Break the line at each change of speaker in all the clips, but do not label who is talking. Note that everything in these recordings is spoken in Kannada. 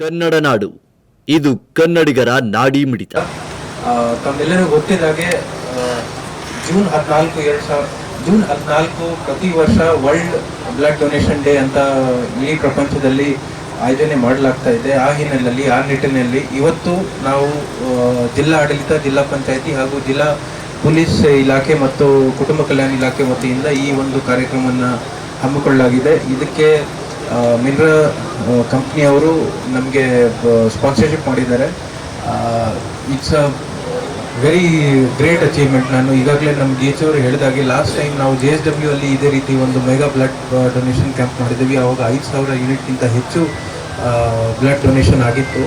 ಕನ್ನಡ ನಾಡು. ಇದು ಕನ್ನಡಿಗರ ನಾಡಿ ಮಿಡಿತ.
ತಮ್ಮೆಲ್ಲರಿಗೂ ಗೊತ್ತಿದ್ದಾಗೆ ಜೂನ್ ಹದಿನಾಲ್ಕು ಎರಡು ಸಾವಿರ, ಜೂನ್ ಹದಿನಾಲ್ಕು ಪ್ರತಿ ವರ್ಷ ವರ್ಲ್ಡ್ ಬ್ಲಡ್ ಡೊನೇಷನ್ ಡೇ ಅಂತ ಇಡೀ ಪ್ರಪಂಚದಲ್ಲಿ ಆಯೋಜನೆ ಮಾಡಲಾಗ್ತಾ ಇದೆ. ಆ ಹಿನ್ನೆಲೆಯಲ್ಲಿ, ಆ ನಿಟ್ಟಿನಲ್ಲಿ ಇವತ್ತು ನಾವು ಜಿಲ್ಲಾ ಆಡಳಿತ, ಜಿಲ್ಲಾ ಪಂಚಾಯತಿ ಹಾಗೂ ಜಿಲ್ಲಾ ಪೊಲೀಸ್ ಇಲಾಖೆ ಮತ್ತು ಕುಟುಂಬ ಕಲ್ಯಾಣ ಇಲಾಖೆ ವತಿಯಿಂದ ಈ ಒಂದು ಕಾರ್ಯಕ್ರಮವನ್ನು ಹಮ್ಮಿಕೊಳ್ಳಲಾಗಿದೆ. ಇದಕ್ಕೆ ಮಿನ್ರಾ ಕಂಪ್ನಿಯವರು ನಮಗೆ ಸ್ಪಾನ್ಸರ್ಶಿಪ್ ಮಾಡಿದ್ದಾರೆ. It's a very great achievement ನಾನು ಈಗಾಗಲೇ ನಮ್ಮ ಜಿ ಎಚ್ ಅವರು ಹೇಳಿದಾಗೆ ಲಾಸ್ಟ್ ಟೈಮ್ ನಾವು ಜೆ ಎಸ್ ಡಬ್ಲ್ಯೂ ಅಲ್ಲಿ ಇದೇ ರೀತಿ ಒಂದು ಮೆಗಾ ಬ್ಲಡ್ ಡೊನೇಷನ್ ಕ್ಯಾಂಪ್ ಮಾಡಿದ್ದೀವಿ ಆವಾಗ ಐದು ಸಾವಿರ ಯೂನಿಟ್ಗಿಂತ ಹೆಚ್ಚು ಬ್ಲಡ್ ಡೊನೇಷನ್ ಆಗಿತ್ತು.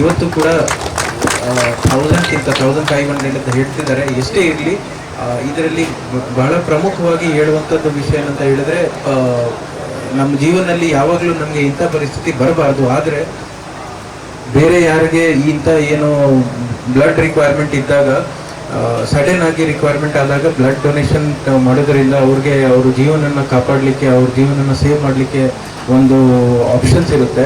ಇವತ್ತು ಕೂಡ ಥೌಸಂಡ್ಗಿಂತ ತೌಸಂಡ್ ಫೈವ್ ಹಂಡ್ರೆಡ್ ಅಂತ ಹೇಳ್ತಿದ್ದಾರೆ. ಎಷ್ಟೇ ಇರಲಿ ಇದರಲ್ಲಿ ಬಹಳ ಪ್ರಮುಖವಾಗಿ ಹೇಳುವಂಥದ್ದು ವಿಷಯ ಏನಂತ ಹೇಳಿದ್ರೆ ನಮ್ಮ ಜೀವನದಲ್ಲಿ ಯಾವಾಗಲೂ ನಮಗೆ ಇಂಥ ಪರಿಸ್ಥಿತಿ ಬರಬಾರ್ದು. ಆದರೆ ಬೇರೆ ಯಾರಿಗೆ ಇಂಥ ಏನು ಬ್ಲಡ್ ರಿಕ್ವೈರ್ಮೆಂಟ್ ಇದ್ದಾಗ ಸಡನ್ ಆಗಿ ರಿಕ್ವೈರ್ಮೆಂಟ್ ಆದಾಗ ಬ್ಲಡ್ ಡೊನೇಷನ್ ಮಾಡೋದ್ರಿಂದ ಅವ್ರಿಗೆ ಅವ್ರ ಜೀವನನ್ನು ಕಾಪಾಡಲಿಕ್ಕೆ, ಅವ್ರ ಜೀವನನ್ನು ಸೇವ್ ಮಾಡಲಿಕ್ಕೆ ಒಂದು ಆಪ್ಷನ್ಸ್ ಇರುತ್ತೆ.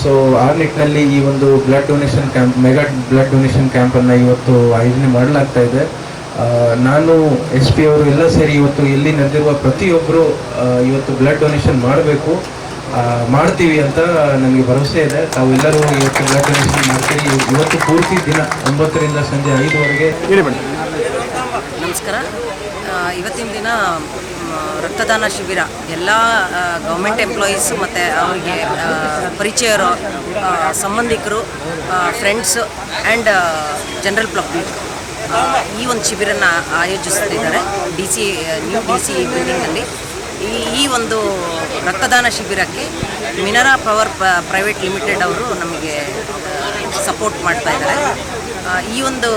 ಸೊ ಆ ನಿಟ್ಟಿನಲ್ಲಿ ಈ ಒಂದು blood donation camp mega blood donation ಕ್ಯಾಂಪನ್ನು ಇವತ್ತು ಆಯೋಜನೆ ಮಾಡಲಾಗ್ತಾ ಇದೆ. ನಾನು ಎಸ್ ಪಿ ಅವರು ಎಲ್ಲ ಸೇರಿ ಇವತ್ತು ಎಲ್ಲಿ ನಡೆದಿರುವ ಪ್ರತಿಯೊಬ್ಬರು ಇವತ್ತು ಬ್ಲಡ್ ಡೊನೇಷನ್ ಮಾಡಬೇಕು ಮಾಡ್ತೀವಿ ಅಂತ ನನಗೆ ಭರವಸೆ ಇದೆ. ತಾವೆಲ್ಲರೂ ಇವತ್ತು ಬ್ಲಡ್ ಡೊನೇಷನ್ ಮಾಡ್ತೀವಿ ಇವತ್ತು ಪೂರ್ತಿ ದಿನ ಒಂಬತ್ತರಿಂದ ಸಂಜೆ ಐದುವರೆಗೆ
ನಮಸ್ಕಾರ. ಇವತ್ತಿನ ದಿನ ರಕ್ತದಾನ ಶಿಬಿರ. ಎಲ್ಲ ಗೌರ್ಮೆಂಟ್ ಎಂಪ್ಲಾಯೀಸ್ ಮತ್ತು ಅವರಿಗೆ ಪರಿಚಯರು ಸಂಬಂಧಿಕರು ಫ್ರೆಂಡ್ಸು ಆ್ಯಂಡ್ ಜನರಲ್ ಪಬ್ಲಿಕ್ ಈ ಒಂದು ಶಿಬಿರನ ಆಯೋಜಿಸುತ್ತಿದ್ದಾರೆ. D C, new D C ಬಿಲ್ಡಿಂಗಲ್ಲಿ. ಈ ಈ ಒಂದು ರಕ್ತದಾನ ಶಿಬಿರಕ್ಕೆ ಮಿನರಾ ಪವರ್ ಪ್ರೈವೇಟ್ ಲಿಮಿಟೆಡ್ ಅವರು ನಮಗೆ ಸಪೋರ್ಟ್ ಮಾಡ್ತಾ ಇದ್ದಾರೆ. ಈ ಒಂದು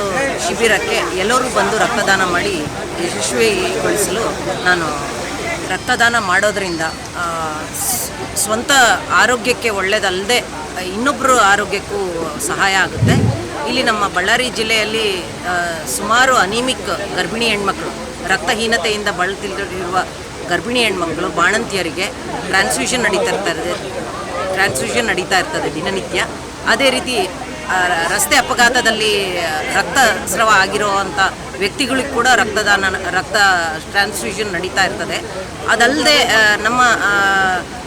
ಶಿಬಿರಕ್ಕೆ ಎಲ್ಲರೂ ಬಂದು ರಕ್ತದಾನ ಮಾಡಿ ಯಶಸ್ವಿಗೊಳಿಸಲು ನಾನು ರಕ್ತದಾನ ಮಾಡೋದರಿಂದ ಸ್ವಂತ ಆರೋಗ್ಯಕ್ಕೆ ಒಳ್ಳೆಯದಲ್ಲದೆ ಇನ್ನೊಬ್ಬರು ಆರೋಗ್ಯಕ್ಕೂ ಸಹಾಯ ಆಗುತ್ತೆ. ಇಲ್ಲಿ ನಮ್ಮ ಬಳ್ಳಾರಿ ಜಿಲ್ಲೆಯಲ್ಲಿ ಸುಮಾರು ಅನಿಮಿಕ್ ಗರ್ಭಿಣಿ ಹೆಣ್ಮಕ್ಳು, ರಕ್ತಹೀನತೆಯಿಂದ ಬಳಲ್ತಿರುವ ಗರ್ಭಿಣಿ ಹೆಣ್ಮಕ್ಳು, ಬಾಣಂತಿಯರಿಗೆ ಟ್ರಾನ್ಸ್ಫ್ಯೂಷನ್ ನಡೀತಾ ಇರ್ತದೆ ಟ್ರಾನ್ಸ್ಫ್ಯೂಷನ್ ನಡೀತಾ ಇರ್ತದೆ ದಿನನಿತ್ಯ. ಅದೇ ರೀತಿ ರಸ್ತೆ ಅಪಘಾತದಲ್ಲಿ ರಕ್ತಸ್ರಾವ ಆಗಿರುವಂಥ ವ್ಯಕ್ತಿಗಳಿಗೆ ಕೂಡ ರಕ್ತದಾನ, ರಕ್ತ ಟ್ರಾನ್ಸ್ಫ್ಯೂಷನ್ ನಡೀತಾ ಇರ್ತದೆ. ಅದಲ್ಲದೆ ನಮ್ಮ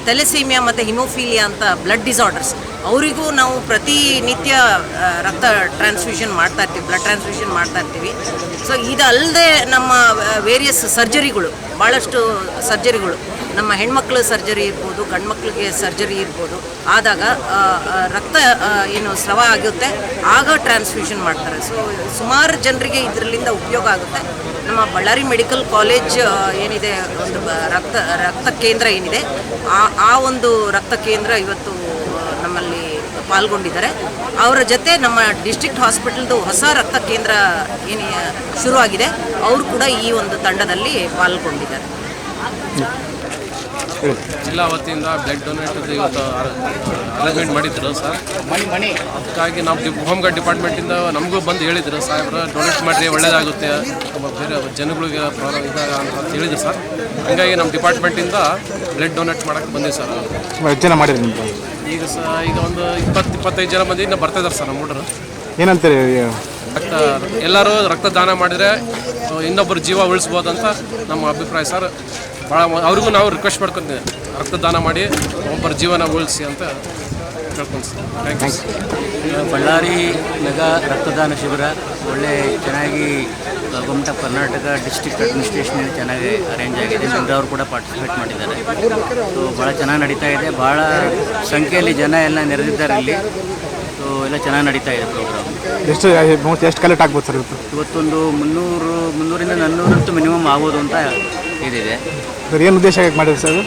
ತೆಲೆಸೀಮಿಯಾ ಮತ್ತು ಹಿಮೋಫೀಲಿಯಾ ಅಂತ ಬ್ಲಡ್ ಡಿಸಾರ್ಡರ್ಸ್ ಅವರಿಗೂ ನಾವು ಪ್ರತಿನಿತ್ಯ ರಕ್ತ ಟ್ರಾನ್ಸ್ಫ್ಯೂಷನ್ ಮಾಡ್ತಾ ಇರ್ತೀವಿ ಬ್ಲಡ್ ಟ್ರಾನ್ಸ್ಫ್ಯೂಷನ್ ಮಾಡ್ತಾ ಇರ್ತೀವಿ. ಸೊ ಇದಲ್ಲದೆ ನಮ್ಮ ವೇರಿಯಸ್ ಸರ್ಜರಿಗಳು ಭಾಳಷ್ಟು ಸರ್ಜರಿಗಳು ನಮ್ಮ ಹೆಣ್ಮಕ್ಳ ಸರ್ಜರಿ ಇರ್ಬೋದು, ಗಂಡ್ಮಕ್ಳಿಗೆ ಸರ್ಜರಿ ಇರ್ಬೋದು, ಆದಾಗ ರಕ್ತ ಏನು ಸ್ರವ ಆಗುತ್ತೆ, ಆಗ ಟ್ರಾನ್ಸ್ಫ್ಯೂಷನ್ ಮಾಡ್ತಾರೆ. ಸೊ ಸುಮಾರು ಜನರಿಗೆ ಇದರಿಂದ ಉಪಯೋಗ ಆಗುತ್ತೆ. ನಮ್ಮ ಬಳ್ಳಾರಿ ಮೆಡಿಕಲ್ ಕಾಲೇಜ್ ಏನಿದೆ, ಒಂದು ರಕ್ತ ರಕ್ತ ಕೇಂದ್ರ ಏನಿದೆ, ಆ ಆ ಒಂದು ರಕ್ತ ಕೇಂದ್ರ ಇವತ್ತು ನಮ್ಮಲ್ಲಿ ಪಾಲ್ಗೊಂಡಿದ್ದಾರೆ. ಅವರ ಜೊತೆ ನಮ್ಮ ಡಿಸ್ಟ್ರಿಕ್ಟ್ ಹಾಸ್ಪಿಟಲ್ದು ಹೊಸ ರಕ್ತ ಕೇಂದ್ರ ಏನು, ಶುರುವಾಗಿದೆ, ಅವರು ಕೂಡ ಈ ಒಂದು ತಂಡದಲ್ಲಿ ಪಾಲ್ಗೊಂಡಿದ್ದಾರೆ.
ಜಿಲ್ಲಾ ವತಿಯಿಂದ ಬ್ಲಡ್ ಡೊನೇಟ್ ಇವತ್ತು ಅರೇಂಜ್ಮೆಂಟ್ ಮಾಡಿದ್ರು ಸರ್. ಅದಕ್ಕಾಗಿ ನಾವು ಹೋಮ್ಗಾರ್ಡ್ ಹೋಮ್ ಗಾರ್ಡ್ ಡಿಪಾರ್ಟ್ಮೆಂಟಿಂದ ನಮಗೂ ಬಂದು ಹೇಳಿದ್ರು ಸಾಹೇಬ್ರ ಡೊನೇಟ್ ಮಾಡಿರಿ ಒಳ್ಳೇದಾಗುತ್ತೆ. ನಮ್ಮ ಬೇರೆ ಜನಗಳಿಗೆ ಪ್ರಾಬ್ಲಮ್ ಇದ್ದಾಗ ಅಂತ ಹೇಳಿದ್ರು ಸರ್. ಹಂಗಾಗಿ ನಮ್ಮ ಡಿಪಾರ್ಟ್ಮೆಂಟಿಂದ ಬ್ಲಡ್ ಡೊನೇಟ್ ಮಾಡೋಕ್ಕೆ ಬಂದಿವಿ ಸರ್.
ಎಷ್ಟು ಜನ ಮಾಡಿರಿ ನಿಮ್ಗೆ?
ಈಗ ಸರ್ ಈಗ ಒಂದು ಇಪ್ಪತ್ತು ಇಪ್ಪತ್ತೈದು ಜನ ಮಂದಿ ಇನ್ನೂ ಬರ್ತಾ ಇದ್ದಾರೆ ಸರ್ ನಮ್ಮ ಹುಡುಗರು
ಏನಂತೀರಿ
ರಕ್ತ ಎಲ್ಲರೂ ರಕ್ತದಾನ ಮಾಡಿದರೆ ಇನ್ನೊಬ್ಬರು ಜೀವ ಉಳಿಸ್ಬೋದಂತ ನಮ್ಮ ಅಭಿಪ್ರಾಯ ಸರ್. ಭಾಳ ಅವ್ರಿಗೂ ನಾವು ರಿಕ್ವೆಸ್ಟ್ ಮಾಡ್ಕೊತೀವಿ. ರಕ್ತದಾನ ಮಾಡಿ ಒಬ್ಬರ ಜೀವನ ಉಳಿಸಿ ಅಂತ ಕೇಳ್ಕೊಂಡು ಥ್ಯಾಂಕ್ ಯು
ಬಳ್ಳಾರಿ ಮೆಗಾ ರಕ್ತದಾನ ಶಿಬಿರ ಒಳ್ಳೆ ಚೆನ್ನಾಗಿ government of Karnataka district administration ಚೆನ್ನಾಗಿ ಅರೇಂಜ್ ಆಗಿದೆ. ಅವರು ಕೂಡ ಪಾರ್ಟಿಸಿಪೇಟ್ ಮಾಡಿದ್ದಾರೆ. ಸೊ ಭಾಳ ಚೆನ್ನಾಗಿ ನಡೀತಾ ಇದೆ. ಭಾಳ ಸಂಖ್ಯೆಯಲ್ಲಿ ಜನ ಎಲ್ಲ ನೆರೆದಿದ್ದಾರೆ ಇಲ್ಲಿ. ಸೊ ಎಲ್ಲ ಚೆನ್ನಾಗಿ ನಡೀತಾ ಇದೆ ಪ್ರೋಗ್ರಾಮ್
ಎಷ್ಟು ಎಷ್ಟು ಕಲೆಕ್ಟ್ ಆಗ್ಬೋದು ಸರ್ ಇವತ್ತು?
ಇವತ್ತೊಂದು ಮುನ್ನೂರು ಮುನ್ನೂರಿಂದ ನಾನ್ನೂರಂತೂ ಮಿನಿಮಮ್ ಆಗ್ಬೋದು ಅಂತ ಇದಿದೆ.
ಸರ್ ಏನು ಉದ್ದೇಶ ಮಾಡಿದ್ರಿ ಸರ್?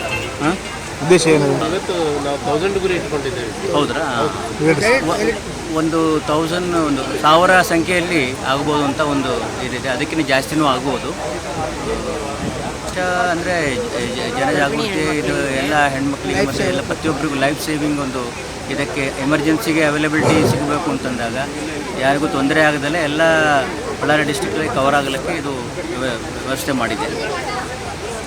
ಹಾಂ?
ಉದ್ದೇಶ ಏನು
ಹೌದ್ರಾ?
ಹೇಳ್ರಿ.
ಒಂದು ತೌಸಂಡ್ ಒಂದು ಸಾವಿರ ಸಂಖ್ಯೆಯಲ್ಲಿ ಆಗ್ಬೋದು ಅಂತ ಒಂದು ಇದಿದೆ. ಅದಕ್ಕಿಂತ ಜಾಸ್ತಿನೂ ಆಗ್ಬೋದು. ಅಂದರೆ ಜನಜಾಗೃತಿ ಇದು ಎಲ್ಲ ಹೆಣ್ಮಕ್ಳಿಗೆ ಮತ್ತು ಎಲ್ಲ ಪ್ರತಿಯೊಬ್ಬರಿಗೂ ಲೈಫ್ ಸೇವಿಂಗ್ ಒಂದು ಇದಕ್ಕೆ ಎಮರ್ಜೆನ್ಸಿಗೆ ಅವೈಲೇಬಿಲಿಟಿ ಸಿಗಬೇಕು ಅಂತಂದಾಗ ಯಾರಿಗೂ ತೊಂದರೆ ಆಗದಲ್ಲೇ ಎಲ್ಲ ಬಳ್ಳಾರಿ ಡಿಸ್ಟಿಕ್ಟಲ್ಲಿ ಕವರ್ ಆಗಲಿಕ್ಕೆ ಇದು ವ್ಯ- ವ್ಯವಸ್ಥೆ ಮಾಡಿದೆ